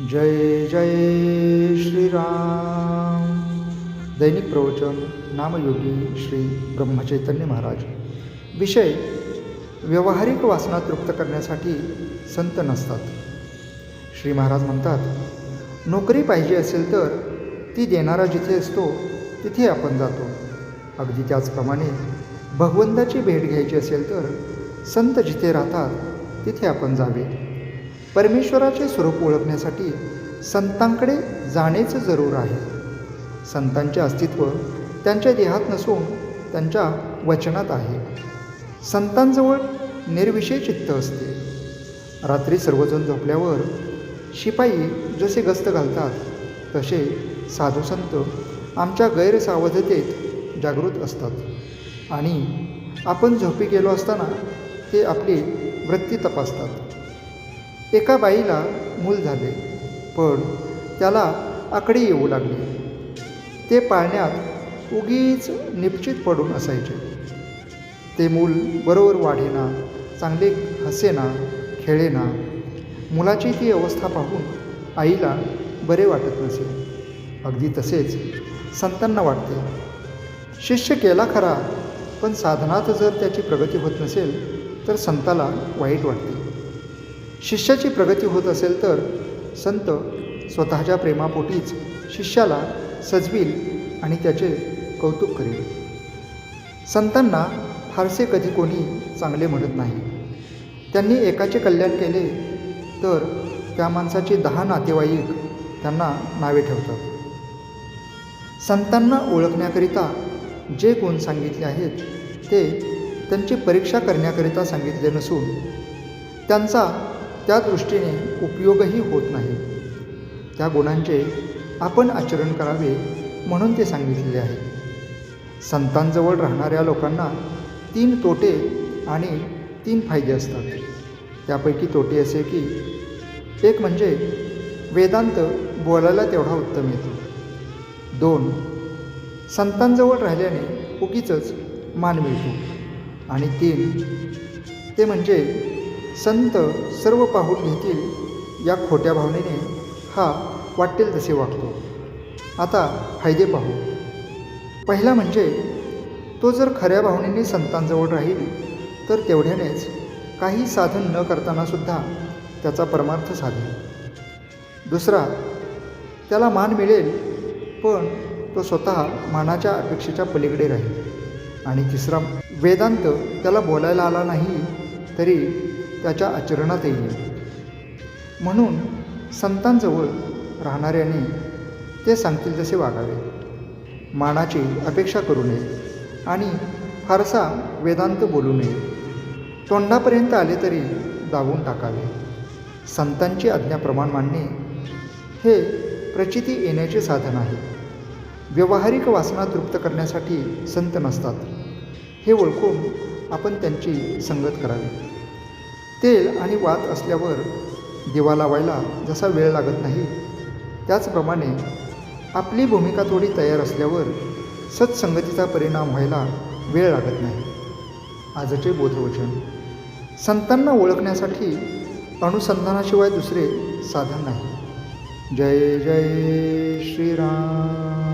जय जय श्रीराम। दैनिक प्रवचन नामयोगी श्री ब्रह्मचैतन्य महाराज। विषय व्यवहारिक वासना तृप्त करण्यासाठी संत नसतात। श्री महाराज म्हणतात नोकरी पाहिजे असेल तर ती देणारा जिथे असतो तिथे आपण जातो। अगदी त्याचप्रमाणे भगवंताची भेट घ्यायची असेल तर संत जिथे राहतात तिथे आपण जावे। परमेश्वराचे स्वरूप ओळखण्यासाठी संतांकडे जाणेच जरूर आहे. संतांचे अस्तित्व त्यांच्या देहात नसून त्यांच्या वचनात आहे. संतांजवळ निर्विषय चित्त असते. रात्री सर्वजण झोपल्यावर शिपाई जसे गस्त घालतात तसे साधू संत आमच्या गैरसावधतेत जागृत असतात. आणि आपण झोपी गेलो असताना ते आपली वृत्ती तपासतात. एका बाईला मूल झाले पण त्याला आकडे येऊ लागले. ते पाळण्यात उगीच निश्चित पडून असायचे. ते मूल बरोबर वाढेना चांगले हसेना खेळेना. मुलाची ती अवस्था पाहून आईला बरे वाटत नसे. अगदी तसेच संतांना वाटते. शिष्य केला खरा पण साधनात जर त्याची प्रगती होत नसेल तर संताला वाईट वाटते. शिष्याची प्रगती होत असेल तर संत स्वतःच्या प्रेमापोटीच शिष्याला सजवील आणि त्याचे कौतुक करेल. संतांना फारसे कधी कोणी चांगले म्हणत नाही. त्यांनी एकाचे कल्याण केले तर त्या माणसाचे दहा नातेवाईक त्यांना नावे ठेवतात. संतांना ओळखण्याकरिता जे गुण सांगितले आहेत ते त्यांची परीक्षा करण्याकरिता सांगितले नसून त्यांचा त्या दृष्टीने उपयोगही होत नाही. त्या गुणांचे आपण आचरण करावे म्हणून ते सांगितलेले आहे. संतांजवळ राहणाऱ्या लोकांना तीन तोटे आणि तीन फायदे असतात. त्यापैकी तोटे असे की एक म्हणजे वेदांत बोलायला तेवढा उत्तम येतो. दोन संतांजवळ राहिल्याने उगीच मान मिळतो. आणि तीन ते म्हणजे संत सर्व पाहून घेतील या खोट्या भावनेने हा वाटेल तसे वागतो. आता फायदे पाहू. पहिला म्हणजे तो जर खऱ्या भावनेने संतांजवळ राहील तर तेवढ्यानेच काही साधन न करतानासुद्धा त्याचा परमार्थ साधेल. दुसरा त्याला मान मिळेल पण तो स्वतः मानाच्या अपेक्षेच्या पलीकडे राहील. आणि तिसरा वेदांत त्याला बोलायला आला नाही तरी त्याच्या आचरणात येईल. म्हणून संतांजवळ राहणाऱ्याने ते सांगतील तसे वागावे. मानाची अपेक्षा करू नये आणि फारसा वेदांत बोलू नये. तोंडापर्यंत आले तरी दाबून टाकावे. संतांची आज्ञाप्रमाण मानणे हे प्रचिती येण्याचे साधन आहे. व्यवहारिक वासना तृप्त करण्यासाठी संत नसतात. हे ओळखून आपण त्यांची संगत करावी. तेल आणि वात असल्यावर दिवा लावायला जसा वेळ लागत नाही त्याचप्रमाणे आपली भूमिका थोडी तयार असल्यावर सत्संगतीचा परिणाम व्हायला वेळ लागत नाही. आजचे बोधवचन. संतांना ओळखण्यासाठी अनुसंधानाशिवाय दुसरे साधन नाही. जय जय श्रीराम.